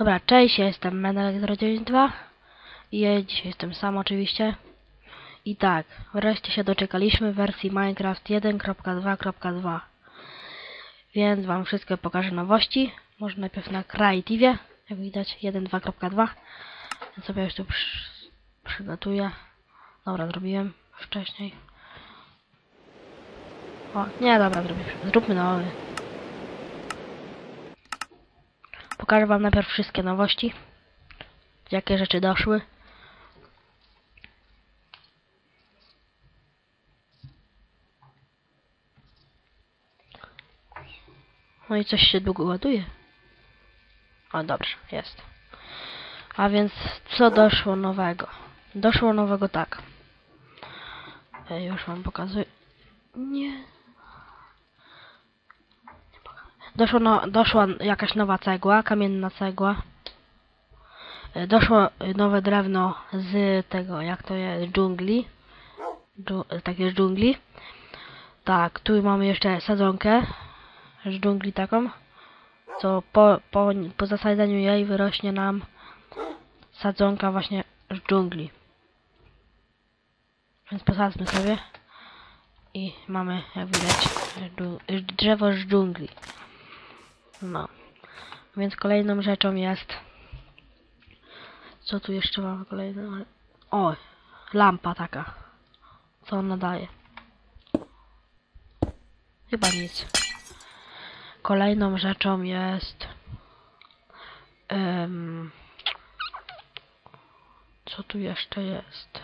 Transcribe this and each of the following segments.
Dobra, cześć, ja jestem Menel092 i ja dzisiaj jestem sam oczywiście. I tak, wreszcie się doczekaliśmy wersji Minecraft 1.2.2 Więc wam wszystko pokażę nowości. Może najpierw na Creative, jak widać 1.2.2 Więc sobie już tu przy, przygotuję. Dobra, zrobiłem wcześniej. O, nie, dobra, zrobię, zróbmy nowy. Pokażę wam najpierw wszystkie nowości. Jakie rzeczy doszły. No i coś się długo ładuje. O, dobrze, jest. A więc, co doszło nowego? Doszło nowego tak. E, już wam pokazuję. Nie. Doszło no, doszła jakaś nowa cegła, kamienna cegła. E, Doszło e, nowe drewno z tego, jak to jest, dżungli. Dżu, e, takie z dżungli. Tak, tu mamy jeszcze sadzonkę z dżungli taką. Co po, po, po zasadzeniu jej wyrośnie nam sadzonka właśnie z dżungli. Więc posadzmy sobie. I mamy, jak widać, drzewo z dżungli. No. Więc kolejną rzeczą jest... Co tu jeszcze mamy kolejną? O! Lampa taka. Co ona daje? Chyba nic. Kolejną rzeczą jest... em, co tu jeszcze jest?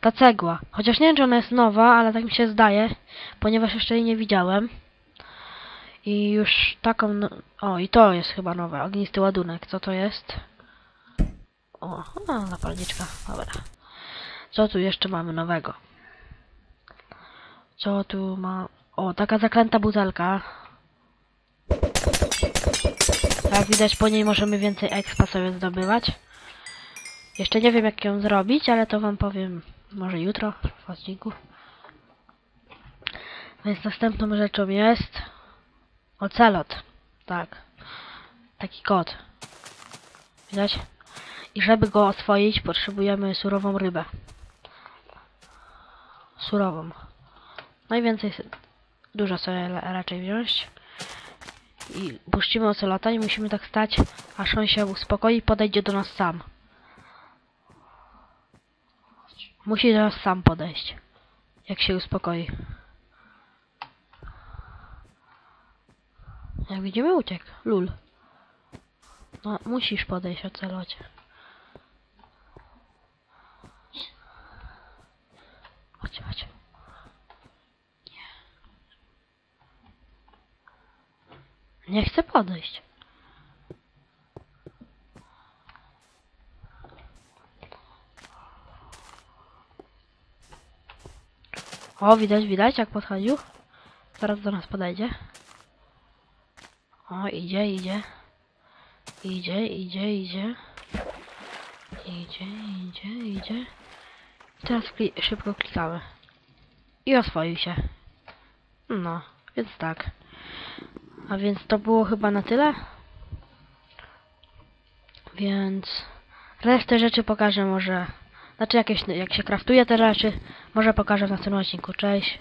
Ta cegła. Chociaż nie wiem, czy ona jest nowa, ale tak mi się zdaje, ponieważ jeszcze jej nie widziałem. I już taką... No... O, i to jest chyba nowe. Ognisty ładunek. Co to jest? O, no, zapalniczka. Dobra. Co tu jeszcze mamy nowego? Co tu ma... O, taka zaklęta butelka. Jak widać po niej możemy więcej expa sobie zdobywać. Jeszcze nie wiem jak ją zrobić, ale to wam powiem może jutro w odcinku. Więc następną rzeczą jest ocelot. Tak. Taki kot. Widać? I żeby go oswoić potrzebujemy surową rybę. Surową. Najwięcej, dużo sobie raczej wziąć. I puścimy ocelota i musimy tak stać, aż on się uspokoi i podejdzie do nas sam. Musi do nas sam podejść. Jak się uspokoi. Jak widzimy uciekł. Lul. No, musisz podejść o celocie. Chodź, chodź. Nie. Nie chcę podejść. O, widać, widać, jak podchodził. Zaraz do nas podejdzie. O, idzie, idzie. Idzie, idzie, idzie. Idzie, idzie, idzie. Teraz kli szybko klikamy. I oswoił się. No, więc tak. A więc to było chyba na tyle. Więc resztę rzeczy pokażę może. Znaczy jakieś, jak się kraftuje te rzeczy, może pokażę w następnym odcinku. Cześć.